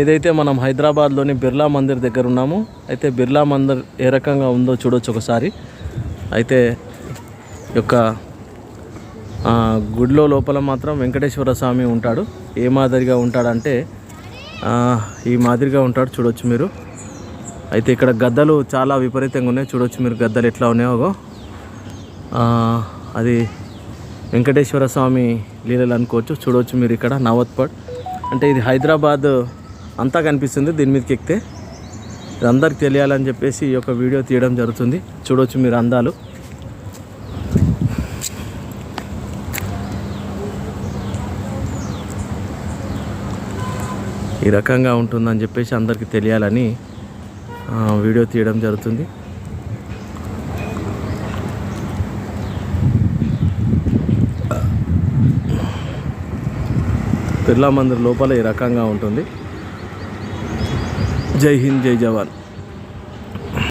ఏదైతే మనం హైదరాబాద్లోని బిర్లా మందిర్ దగ్గర ఉన్నామో అయితే బిర్లా మందిర్ ఏ రకంగా ఉందో చూడొచ్చు ఒకసారి. అయితే యొక్క గుడిలో లోపల మాత్రం వెంకటేశ్వర స్వామి ఉంటాడు. ఏ మాదిరిగా ఉంటాడంటే ఈ మాదిరిగా ఉంటాడు చూడొచ్చు మీరు. అయితే ఇక్కడ గద్దలు చాలా విపరీతంగా ఉన్నాయి. చూడొచ్చు మీరు గద్దలు ఎట్లా ఉన్నాయో అది వెంకటేశ్వర స్వామి లీలలు అనుకోవచ్చు. చూడవచ్చు మీరు ఇక్కడ నవత్పడ్ అంటే ఇది హైదరాబాద్ అంతా కనిపిస్తుంది. దీని మీదకి ఎక్కితే ఇది అందరికి తెలియాలని చెప్పేసి ఈ యొక్క వీడియో తీయడం జరుగుతుంది. చూడవచ్చు మీరు అందాలు. ఈ రకంగా ఉంటుందని చెప్పేసి అందరికీ తెలియాలని వీడియో తీయడం జరుగుతుంది. బిర్లా మందిర్ లోపల ఈ రకంగా ఉంటుంది. जय हिंद जय जवान।